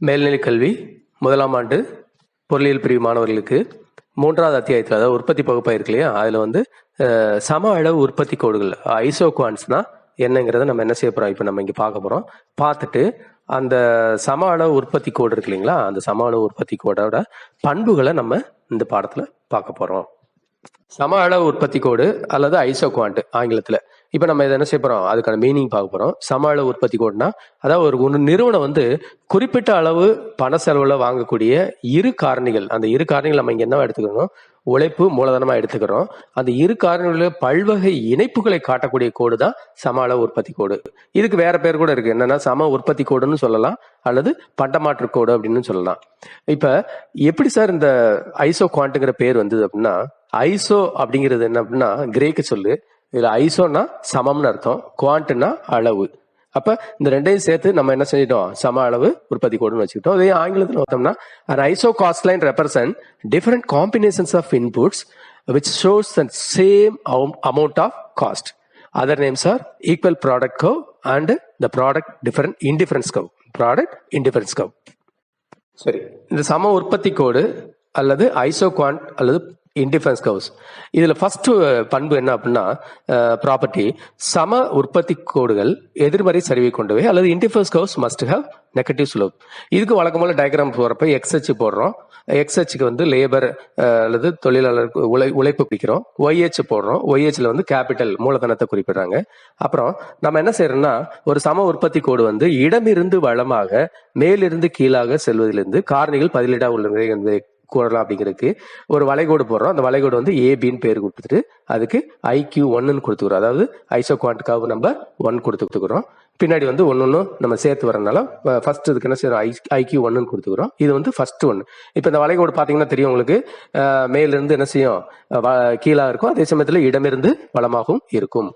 மேல்நிலைக் கல்வி முதலாம் ஆண்டு பொருளியல் பிரிவு மாணவர்களுக்கு மூன்றாவது அத்தியாயத்தில் அதாவது உற்பத்தி பகுப்பாக இருக்கு இல்லையா? அதில் வந்து சம அளவு உற்பத்தி கோடுகள் ஐசோகுவான்ஸ்னா என்னங்கிறத நம்ம என்ன செய்ய போகிறோம் இப்போ நம்ம இங்கே பார்க்க போகிறோம் பார்த்துட்டு அந்த சம அளவு உற்பத்தி கோடு இருக்கு இல்லைங்களா? அந்த சம அளவு உற்பத்தி கோடோட பண்புகளை நம்ம இந்த பாடத்தில் பார்க்க போகிறோம் சம அளவு உற்பத்தி கோடு அல்லது ஐசோ ஆங்கிலத்தில். இப்போ நம்ம இதை என்ன செய்ய போகிறோம் அதுக்கான மீனிங் பார்க்க போகிறோம் சம அளவு உற்பத்தி கோடுனா அதாவது ஒரு ஒரு நிறுவனம் வந்து குறிப்பிட்ட அளவு பண செலவில் வாங்கக்கூடிய இரு காரணிகள் அந்த இரு காரணிகள் நம்ம இங்கே என்ன எடுத்துக்கணும் உழைப்பு மூலதனமாக எடுத்துக்கிறோம். அந்த இரு காரணிகளில் பல்வகை இணைப்புகளை காட்டக்கூடிய கோடு தான் சம அளவு உற்பத்தி கோடு. இதுக்கு வேற பேர் கூட இருக்கு. என்னன்னா சம உற்பத்தி கோடுன்னு சொல்லலாம் அல்லது பண்டமாற்று கோடு அப்படின்னு சொல்லலாம். இப்போ எப்படி சார் இந்த ஐசோ குவாண்ட்டுங்கிற பேர் வந்தது அப்படின்னா ஐசோ அப்படிங்கிறது என்ன அப்படின்னா கிரேக்க சொல்லு. இதுல ஐசோனா சமம்னு அர்த்தம் குவாண்ட்னா அளவு அப்ப இந்த ரெண்டையும் சேர்த்து நம்ம என்ன செஞ்சிட்டோம் சம அளவு உற்பத்தி கோடுன்னு வச்சுக்கிட்டோம் அதே ஆங்கிலத்தில் பார்த்தோம்னா iso cost line represent different combinations of inputs which shows the same am- amount of cost other names are equal product curve and the product different indifference curve product indifference curve சரி இந்த சம உற்பத்தி கோடு அல்லது ஐசோகுவான்ட் அல்லது indifference கவுஸ் இதில் first பண்பு என்ன அப்படின்னா ப்ராப்பர்ட்டி சம உற்பத்தி கோடுகள் எதிர்மறை சரிவை கொண்டவை அல்லது indifference curves must have negative slope இதுக்கு வழக்கமான டயக்ராம் போகிறப்ப எக்ஸ்ஹெச் போடுறோம். எக்ஸ் வந்து லேபர் அல்லது தொழிலாளர் உழை உழைப்பு குறிக்கிறோம். ஒய்ஹெச் போடுறோம். ஒய்ஹெச்ல வந்து கேபிட்டல் மூலதனத்தை குறிப்பிடுறாங்க. அப்புறம் நம்ம என்ன செய்யறோம்னா ஒரு சம உற்பத்தி கோடு வந்து இடமிருந்து வளமாக மேலிருந்து கீழாக செல்வதிலிருந்து காரணிகள் பதிலீடாக உள்ளது என்பதை கூறலாம் அப்படிங்கிறதுக்கு ஒரு வளைகோடு போடுறோம். அந்த வளைகோடு வந்து ஏபின்னு பேர் கொடுத்துட்டு அதுக்கு ஐக்யூ ஒன்னு கொடுத்துக்கிறோம். அதாவது ஐசோ குவான்ட்காவு நம்பர் ஒன் கொடுத்துக்கிறோம். பின்னாடி வந்து ஒன்னொன்னு நம்ம சேர்த்து வரனால ஃபர்ஸ்ட் இதுக்கு என்ன செய்யறோம் ஐ ஐக்யூ ஒன்றுன்னு கொடுத்துக்கிறோம். இது வந்து ஃபர்ஸ்ட் ஒன் இப்போ இந்த வளைகோடு பாத்தீங்கன்னா தெரியும் உங்களுக்கு. அஹ், மேலிருந்து என்ன செய்யும்? வ- கீழா இருக்கும். அதே சமயத்துல இடமிருந்து வளமாகவும் இருக்கும்.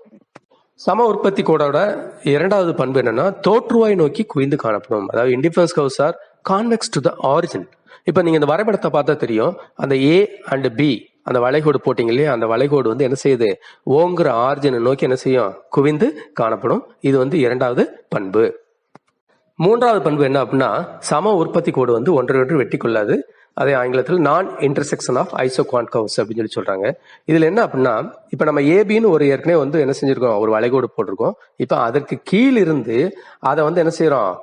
சம உற்பத்தி கோடோட இரண்டாவது பண்பு என்னன்னா தோற்றுவாய் நோக்கி குவிந்து காணப்படும். அதாவது indifference curves are convex to the origin இப்போ நீங்கள் இந்த வரைபடத்தை பார்த்தா தெரியும். அந்த ஏ அண்ட் பி அந்த வளைகோடு போட்டிங்க இல்லையா? அந்த வளைகோடு வந்து என்ன செய்யுது? ஓங்குற ஆர்ஜினை நோக்கி என்ன செய்யும்? குவிந்து காணப்படும். இது வந்து இரண்டாவது பண்பு. மூன்றாவது பண்பு என்ன அப்படின்னா சம உற்பத்தி கோடு வந்து ஒன்றை ஒன்று வெட்டி கொள்ளாது அதே ஆங்கிலத்தில் நான் இன்டர்செக்ஷன் ஆஃப் ஐசோ கவுஸ் அப்படின்னு சொல்லி சொல்றாங்க. இதுல என்ன அப்படின்னா இப்போ நம்ம ஏபின்னு ஒரு ஏற்கனவே வந்து என்ன செஞ்சிருக்கோம்? ஒரு வளைகோடு போட்டிருக்கோம். இப்போ அதற்கு கீழிருந்து அதை வந்து என்ன செய்யறோம்?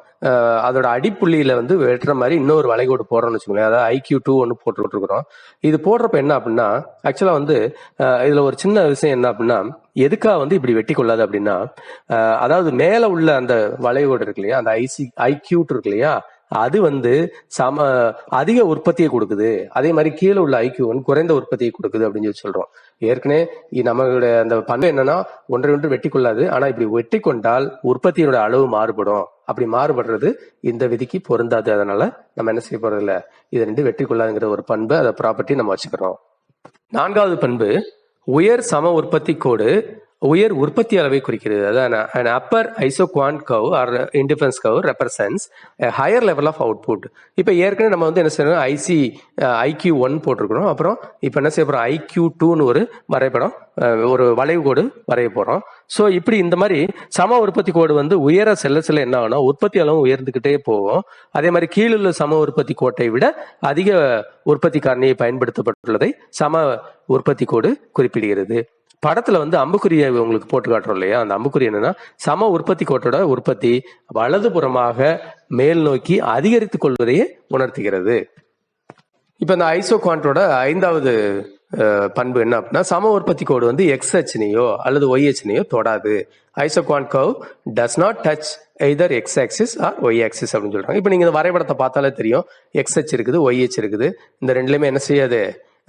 அதோட அடிப்புள்ளியில வந்து வெட்டுற மாதிரி இன்னொரு வளைகோடு போடுறோம்னு வச்சுக்கோங்களேன். அதாவது ஐக்யூ டூ ஒன்று போட்டு இது போடுறப்ப என்ன அப்படின்னா ஆக்சுவலா வந்து இதுல ஒரு சின்ன விஷயம் என்ன அப்படின்னா எதுக்காக வந்து இப்படி வெட்டி கொள்ளாது அப்படின்னா அதாவது மேல உள்ள அந்த வளைகோடு இருக்கு இல்லையா அந்த ஐசி ஐக்யூட் இருக்கு இல்லையா அது வந்து சம அதிக உற்பத்தியை கொடுக்குது. அதே மாதிரி கீழே உள்ள ஐக்கியூ வந்து குறைந்த உற்பத்தியை கொடுக்குது அப்படின்னு சொல்லி சொல்றோம். ஏற்கனவே நம்மளுடைய அந்த பண்பு என்னன்னா ஒன்றை ஒன்று வெட்டி கொள்ளாது. ஆனா இப்படி வெட்டி கொண்டால் உற்பத்தியோட அளவு மாறுபடும். அப்படி மாறுபடுறது இந்த விதிக்கு பொருந்தாது. அதனால நம்ம என்ன செய்ய போறதில்ல? இது ரெண்டு வெற்றி கொள்ளாதுங்கிற ஒரு பண்பு அதை ப்ராப்பர்ட்டி நம்ம வச்சுக்கிறோம். நான்காவது பண்பு உயர் சம உற்பத்தி கோடு உயர் உற்பத்தி அளவை குறிக்கிறது. அதான் and upper isoquant curve or indifference curve represents a higher level of இப்போ ஏற்கனவே நம்ம வந்து என்ன செய்யறோம் ஐசி ஐக்யூ ஒன் போட்டிருக்கிறோம். அப்புறம் இப்போ என்ன செய்ய போகிறோம் ஐக்யூ டூன்னு ஒரு வரைபடம் ஒரு வளைவு கோடு வரைய போகிறோம் ஸோ இப்படி இந்த மாதிரி சம உற்பத்தி கோடு வந்து உயர செல்ல செல்ல என்ன ஆகும்னா உற்பத்தி அளவு உயர்ந்துக்கிட்டே போகும். அதே மாதிரி கீழுள்ள சம உற்பத்தி கோட்டை விட அதிக உற்பத்தி காரணியை பயன்படுத்தப்பட்டுள்ளதை சம உற்பத்தி கோடு குறிப்பிடுகிறது. படத்துல வந்து அம்புக்குரிய உங்களுக்கு போட்டு காட்டுறோம் இல்லையா? அந்த அம்புக்குறி என்னன்னா சம உற்பத்தி கோட்டோட உற்பத்தி வலதுபுறமாக மேல் நோக்கி அதிகரித்துக் கொள்வதையே உணர்த்துகிறது. இப்ப இந்த ஐசோ குவான்டோட ஐந்தாவது பண்பு என்ன அப்படின்னா சம உற்பத்தி கோடு வந்து எக்ஸ் அச்சினையோ அல்லது ஒய் அச்சினையோ தொடாது. Isoquant curve does not touch either X axis or Y axis அப்படின்னு சொல்றாங்க. இப்போ நீங்க இந்த வரைபடத்தை பார்த்தாலே தெரியும். எக்ஸ் ஹெச் இருக்குது ஒய் ஹெச் இருக்குது. இந்த ரெண்டுலயுமே என்ன செய்யாது?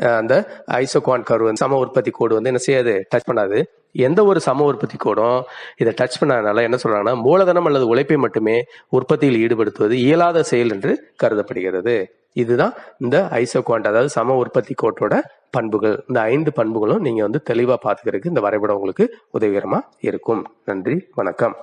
அந்த ஐசோகான் குவான் கர்வ் வந்து சம உற்பத்தி கோடு வந்து என்ன செய்யாது? டச் பண்ணாது. எந்த ஒரு சம உற்பத்தி கோடும் இதை டச் பண்ணாதனால என்ன சொல்றாங்கன்னா மூலதனம் அல்லது உழைப்பை மட்டுமே உற்பத்தியில் ஈடுபடுத்துவது இயலாத செயல் என்று கருதப்படுகிறது. இதுதான் இந்த ஐசோகாண்ட் அதாவது சம உற்பத்தி கோட்டோட பண்புகள். இந்த ஐந்து பண்புகளும் நீங்க வந்து தெளிவா பாத்துக்கிறதுக்கு இந்த வரைபடம் உங்களுக்கு உதவிகரமா இருக்கும். நன்றி வணக்கம்.